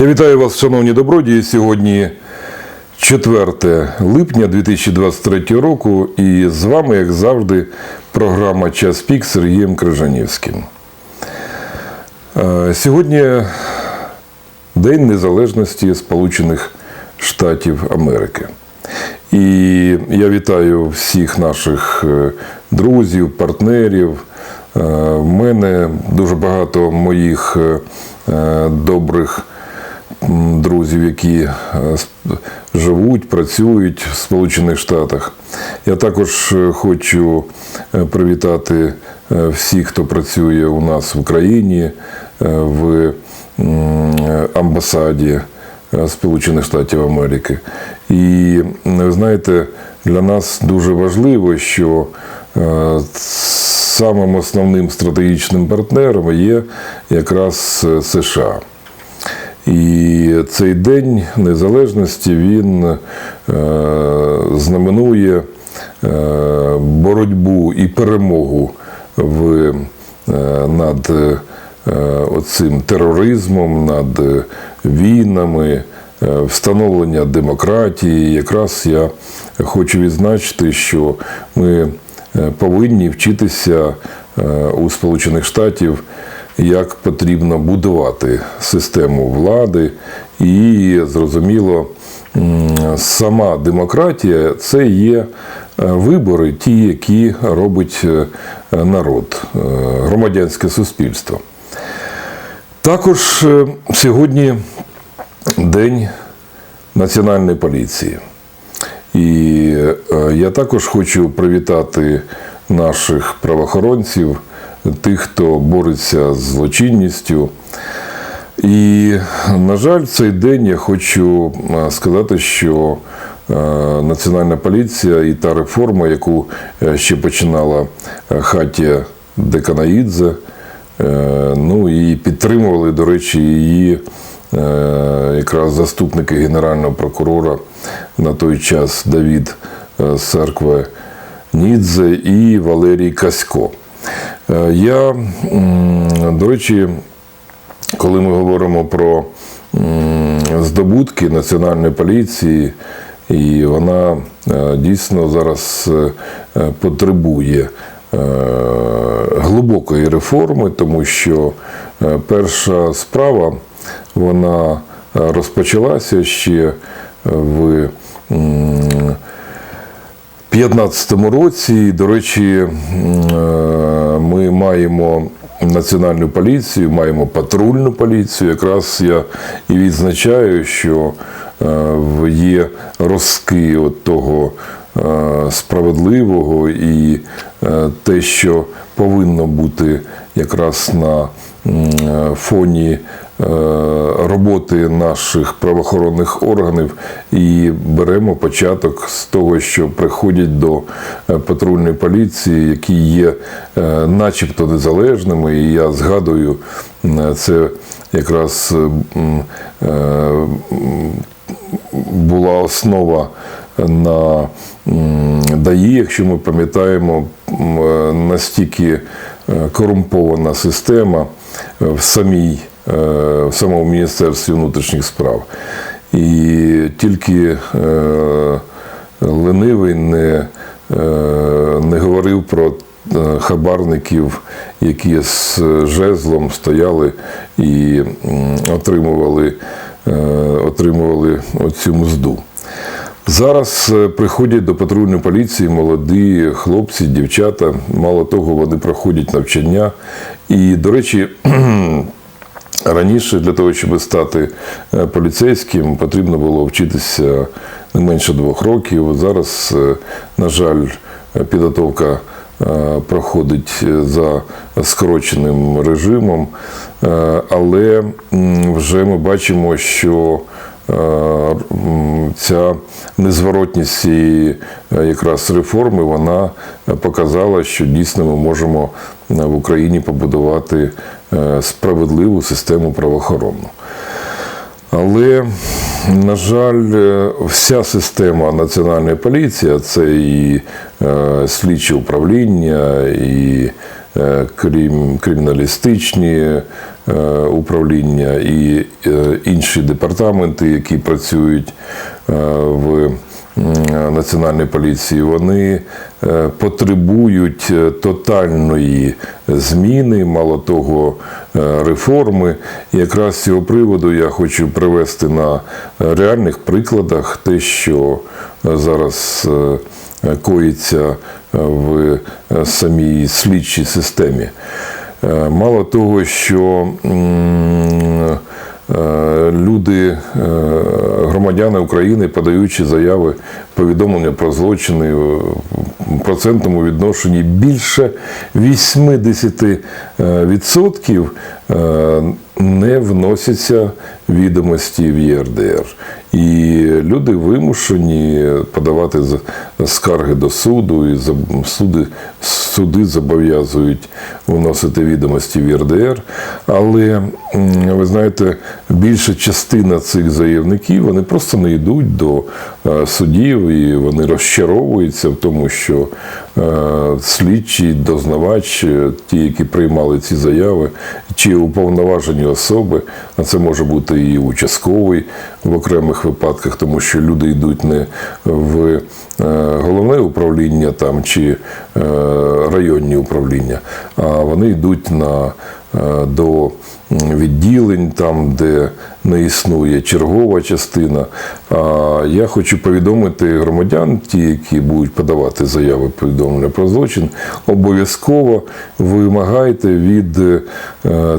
Я вітаю вас, шановні добродії. Сьогодні 4 липня 2023 року, і з вами, як завжди, програма Час пік Сергієм Крижанівським. Е, Сьогодні День Незалежності Сполучених Штатів Америки. І я вітаю всіх наших е, друзів, партнерів. Е, В мене дуже багато моїх е, е, добрих друзів, які е, живуть, працюють в Сполучених Штатах. Я також е, хочу е, привітати всіх, хто працює у нас в Україні, в амбасаді Сполучених Штатів Америки. І ви знаєте, для нас дуже важливо, що самим основним стратегічним партнером є якраз США. І цей день незалежності він е, знаменує е, боротьбу і перемогу в, е, над е, оцим тероризмом, над війнами, встановлення демократії. Якраз я хочу відзначити, що ми повинні вчитися у Сполучених Штатів як потрібно будувати систему влади, і зрозуміло, сама демократія це є е, вибори, ті, які робить е, народ, е, громадянське суспільство. Також сьогодні День Національної поліції. І я також хочу привітати наших правоохоронців, тих, хто бореться з злочинністю. І, на жаль, в цей день я хочу е, сказати, що е, Національна поліція і та реформа, яку е, ще починала Хатія Деканаїдзе, ну і підтримували, до речі, її якраз заступники генерального прокурора на той час Давід е, з церкви Нідзе і Валерій Касько. Е, Я, до речі, коли ми говоримо про здобутки національної поліції, і вона е, дійсно зараз е, потребує глибокої реформи, тому що перша справа вона розпочалася ще в 2015 році, до речі, ми маємо національну поліцію, маємо патрульну поліцію. Якраз я і відзначаю, що е, є розки от того е, справедливого і е, те, що повинно бути якраз на фоні роботи наших правоохоронних органів і беремо початок з того, що приходять до е, патрульної поліції, які є е, начебто незалежними. І я згадую, це якраз е, була основа на ДАІ, якщо ми пам'ятаємо, е, настільки е, корумпована система е, в самій е, в самому Міністерстві внутрішніх справ. І тільки е, ленивий не, е, не говорив про е, хабарників, які з жезлом стояли і отримували, е, отримували оцю мзду. Зараз е, приходять до патрульної поліції молоді хлопці, дівчата. Мало того, вони проходять навчання. І, до речі, раніше для того, щоб стати е, поліцейським, потрібно було вчитися не менше двох років. Зараз, е, на жаль, підготовка е, проходить за скороченим режимом, але вже ми бачимо, що ця незворотність цієї якраз реформи вона показала, що дійсно ми можемо в Україні побудувати справедливу систему правоохоронну. Але на жаль, е, вся система національної поліції, це і е, слідче управління, і е, криміналістичні е, управління, і е, інші департаменти, які працюють е, в м, національній поліції, вони е, потребують е, тотальної зміни, мало того, е, реформи. І якраз з цього приводу я хочу привести на реальних прикладах те, що зараз коїться в самій слідчій системі. Мало того, що люди, е, громадяни України, подаючи заяви, повідомлення про злочини в процентному відношенні більше 80% е, не вносяться відомості в ЄРДР. І люди вимушені подавати скарги до суду, і суди, суди зобов'язують вносити відомості в ЄРДР. Але ви знаєте, більша частина цих заявників вони просто не йдуть до е, судів і вони розчаровуються в тому, що е, слідчі, дознавач, е, ті, які приймали ці заяви, чи уповноважені особи, а це може бути і участковий в окремих випадках, тому що люди йдуть не в е, головне управління там чи е, районні управління, а вони йдуть на е, до відділень, там, де не існує чергова частина. А я хочу повідомити громадян, ті, які будуть подавати заяви повідомлення про злочин, обов'язково вимагайте від е,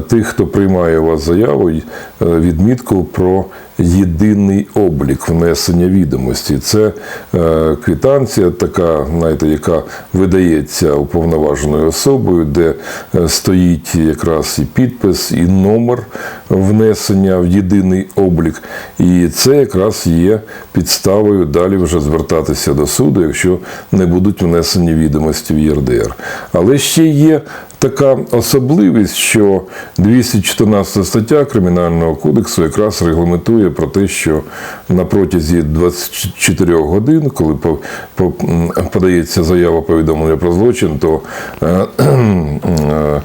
тих, хто приймає у вас заяву, е, відмітку про єдиний облік внесення відомості. Це е, квитанція, така, знаєте, яка видається уповноваженою особою, де е, стоїть якраз і підпис, і номер внесення в єдиний облік. І це якраз є підставою далі вже звертатися до суду, якщо не будуть внесені відомості в ЄРДР. Але ще є така особливість, що 214 стаття Кримінального кодексу якраз регламентує про те, що на протязі 24 годин, коли по- по- подається заява повідомлення про злочин, то е, е,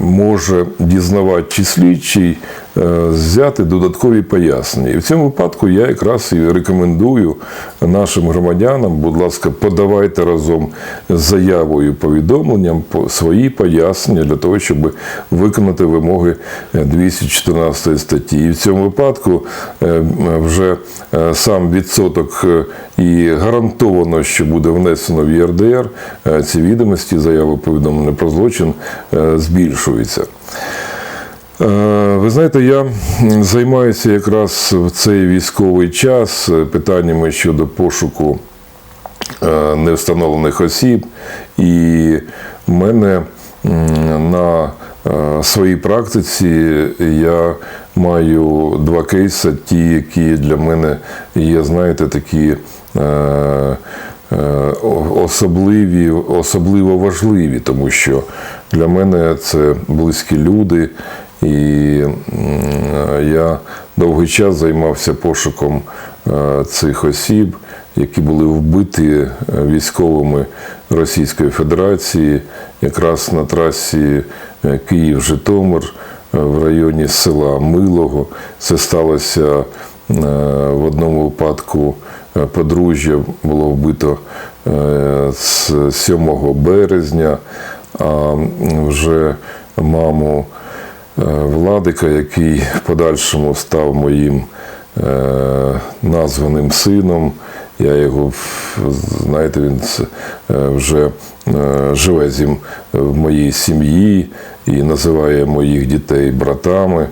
може дізнавати чи слідчий е, взяти додаткові пояснення. І в цьому випадку я якраз і рекомендую нашим громадянам, будь ласка, подавайте разом з заявою повідомленням по- свої пояснення для того, щоб виконати вимоги е, 214 статті. І в цьому випадку е, вже е, сам відсоток е, і гарантовано, що буде внесено в ЄРДР, е, ці відомості, заяви повідомлення про злочин е, збільшуються. Е, Ви знаєте, я займаюся якраз в цей військовий час питаннями щодо пошуку е, невстановлених осіб, і в мене на е, своїй практиці я маю два кейси, ті, які для мене є, знаєте, такі. Особливі, особливо важливі, тому що для мене це близькі люди, і я довгий час займався пошуком е, цих осіб, які були вбиті е, військовими Російської Федерації, якраз на трасі е, Київ-Житомир в районі села Милого. Це сталося в одному випадку. Подружжя було вбито з 7 березня, а вже маму Владика, який в подальшому став моїм е, названим сином. Я його, знаєте, він е, вже е, живе зім в моїй сім'ї і називає моїх дітей братами,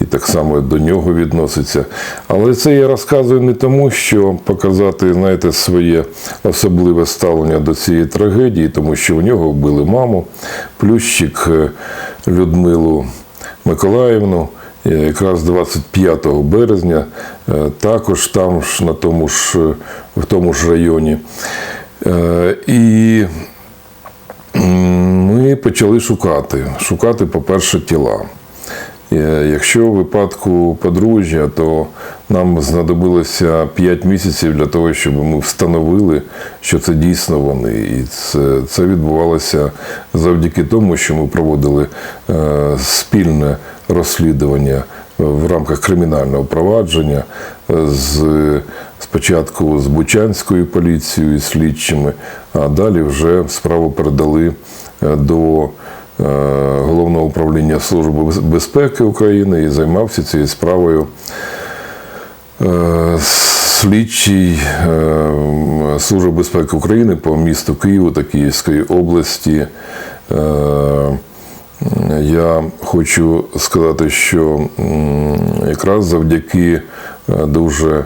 і так само до нього відноситься. Але це я розказую не тому, що показати, знаєте, своє особливе ставлення до цієї трагедії, тому що в нього вбили маму, плющик е, Людмилу Миколаївну. е, Якраз 25 березня, е, також там ж на тому ж е, в тому ж районі. І ми почали шукати. Шукати, по-перше, тіла. Якщо в випадку подружжя, то нам знадобилося 5 місяців для того, щоб ми встановили, що це дійсно вони. І це, це відбувалося завдяки тому, що ми проводили е, спільне розслідування в рамках кримінального провадження е, з спочатку з Бучанською поліцією і слідчими, а далі вже справу передали е, до е, Головного управління Служби безпеки України і займався цією справою е, слідчий е, Служби безпеки України по місту Києву та Київської області. Е, я хочу сказати, що якраз завдяки е, дуже е,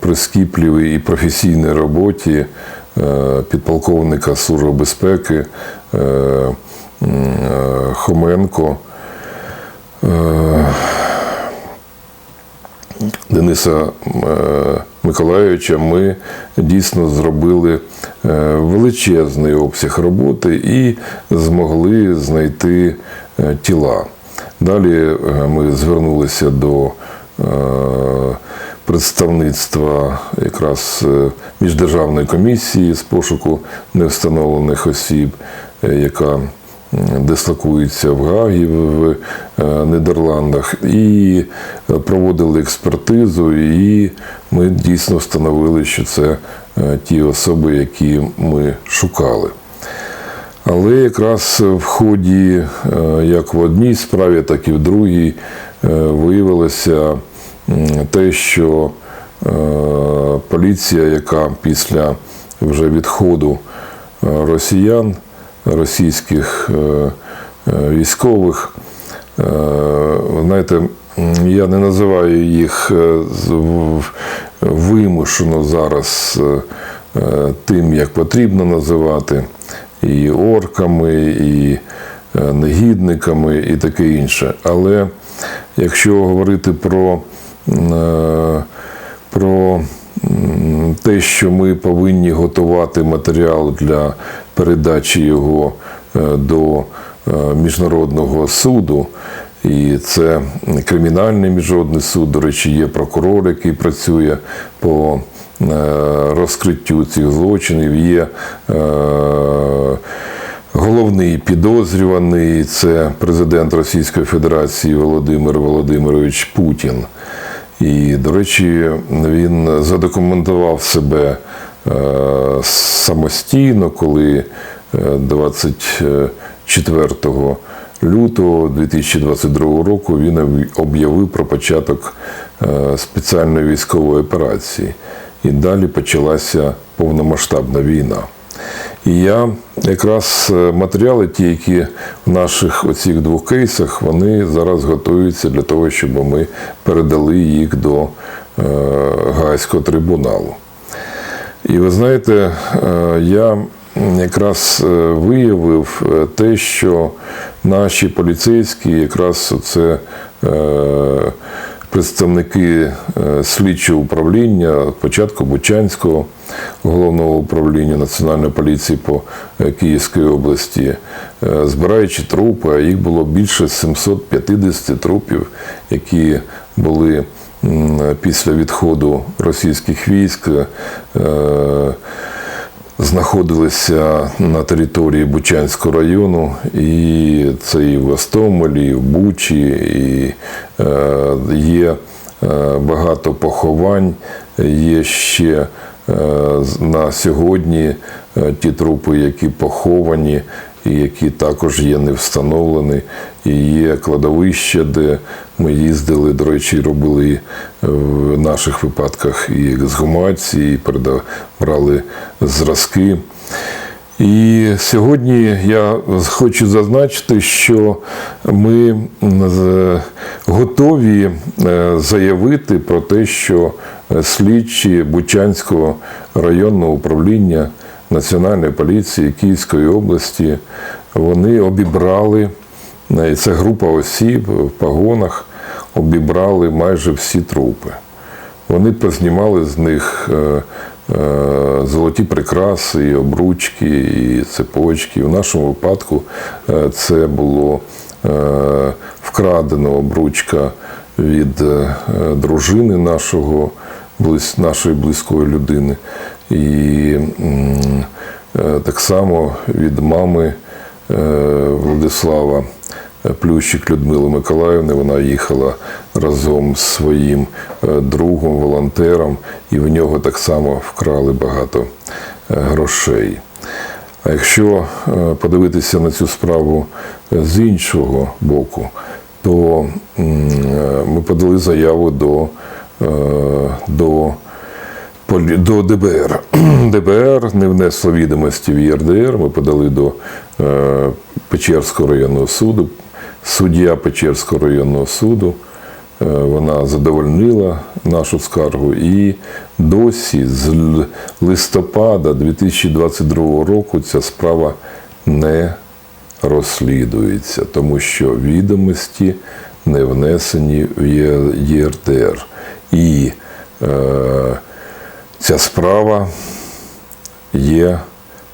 прискіпливій і професійній роботі е, підполковника Служби безпеки е, е, Хоменко. Дениса е, Миколайовича ми дійсно зробили е, величезний обсяг роботи і змогли знайти е, тіла. Далі ми звернулися до представництва якраз міждержавної комісії з пошуку невстановлених осіб, яка дислокується в Гагі в е, Нідерландах, і е, проводили експертизу, і ми дійсно встановили, що це е, ті особи, які ми шукали. Але якраз в ході, як в одній справі, так і в другій, виявилося те, що поліція, яка після вже відходу росіян, російських е, е, військових, е, знаєте, я не називаю їх вимушено зараз тим, як потрібно називати, і орками, і негідниками, і таке інше. Але якщо говорити про, про те, що ми повинні готувати матеріал для передачі його е, до е, міжнародного суду, і це кримінальний міжнародний суд. До речі, є прокурор, який працює по е, розкриттю цих злочинів. Є головний підозрюваний це президент Російської Федерації Володимир Володимирович Путін. І, до речі, він задокументував себе самостійно, коли е, 24 лютого 2022 року він об'явив про початок е, спеціальної військової операції. І далі почалася повномасштабна війна. І я якраз е, матеріали, ті, які в наших оцих двох кейсах, вони зараз готуються для того, щоб ми передали їх до е, Гаазького трибуналу. І ви знаєте, е, я якраз е, виявив е, те, що наші поліцейські якраз це представники слідчого управління, спочатку Бучанського головного управління Національної поліції по Київській області, збираючи трупи, а їх було більше 750 трупів, які були після відходу російських військ. е, знаходилися на території Бучанського району, і це і в Остомелі, і в Бучі, і е, є е, багато поховань, є ще на сьогодні ті трупи, які поховані, які також є не встановлені. І є кладовище, де ми їздили, до речі, робили в наших випадках і ексгумації, і брали зразки. І сьогодні я хочу зазначити, що ми готові е, заявити про те, що е, слідчі Бучанського районного управління Національної поліції Київської області вони обібрали, е, і це група осіб в погонах, обібрали майже всі трупи. Вони познімали з них е, е, золоті прикраси, і обручки, і цепочки. В нашому випадку це було вкрадена обручка від дружини нашого, нашої близької людини. І е, так само від мами е, Владислава Плющик Людмили Миколаївни. Вона їхала разом з своїм е, другом, волонтером, і в нього так само вкрали багато е, грошей. А якщо е, подивитися на цю справу е, з іншого боку, то е, ми подали заяву до, е, до, до ДБР. ДБР не внесло відомості в ЄРДР. Ми подали до е, Печерського районного суду. Суддя Печерського районного суду е, вона задовольнила нашу скаргу і досі з листопада 2022 року ця справа не розслідується, тому що відомості не внесені в ЄРДР. І е, ця справа є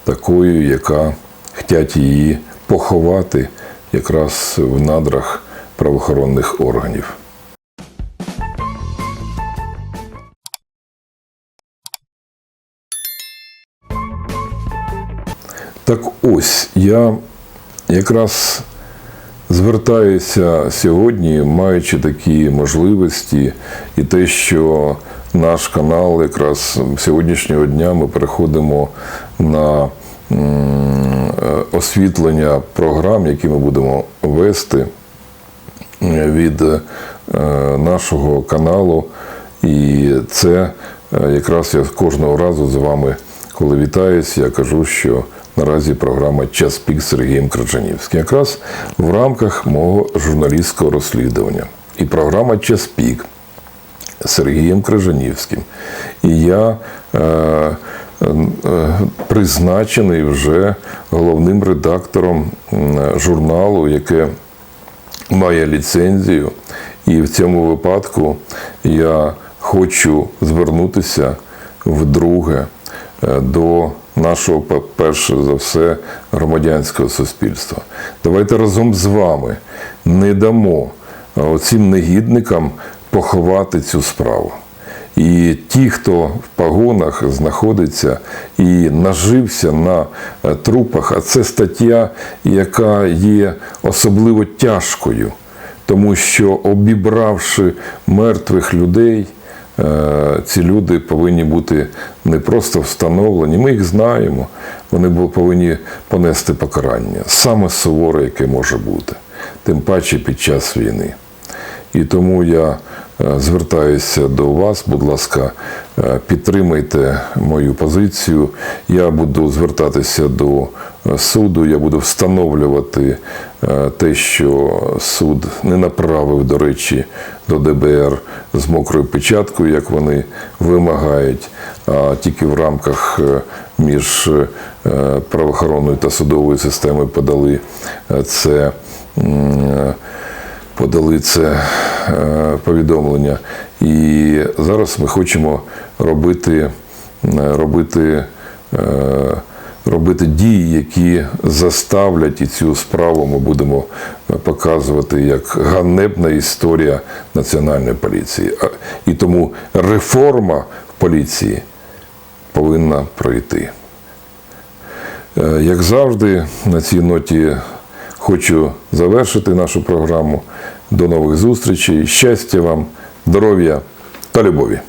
такою, яка хочуть її поховати якраз в надрах правоохоронних органів. Так ось я якраз звертаюся сьогодні, маючи такі можливості, і те, що наш канал якраз сьогоднішнього дня ми переходимо на освітлення програм, які ми будемо вести е, від е, нашого каналу. І це е, якраз я кожного разу з вами, коли вітаюсь, я кажу, що наразі програма Час пік з Сергієм Краджанівським. Якраз в рамках мого журналістського розслідування. І програма Час пік Сергієм Крижанівським. І я е, е, призначений вже головним редактором журналу, яке має ліцензію. І в цьому випадку я хочу звернутися вдруге е, до нашого, пе- перше за все, громадянського суспільства. Давайте разом з вами не дамо е, оцим негідникам поховати цю справу. І ті, хто в погонах знаходиться і нажився на е, трупах, а це стаття, яка є особливо тяжкою, тому що обібравши мертвих людей, е, ці люди повинні бути не просто встановлені, ми їх знаємо, вони повинні понести покарання, саме суворе, яке може бути, тим паче під час війни. І тому я звертаюся до вас, будь ласка, е, підтримайте мою позицію. Я буду звертатися до е, суду, я буду встановлювати е, те, що суд не направив, до речі, до ДБР з мокрою печаткою, як вони вимагають, а тільки в рамках е, між е, правоохоронною та судовою системою подали е, це. Подали це е, повідомлення. І зараз ми хочемо робити, е, робити, е, робити дії, які заставлять і цю справу ми будемо показувати як ганебна історія національної поліції. І тому реформа в поліції повинна пройти. Як завжди, на цій ноті хочу завершити нашу програму. До нових зустрічей. Щастя вам, здоров'я та любові!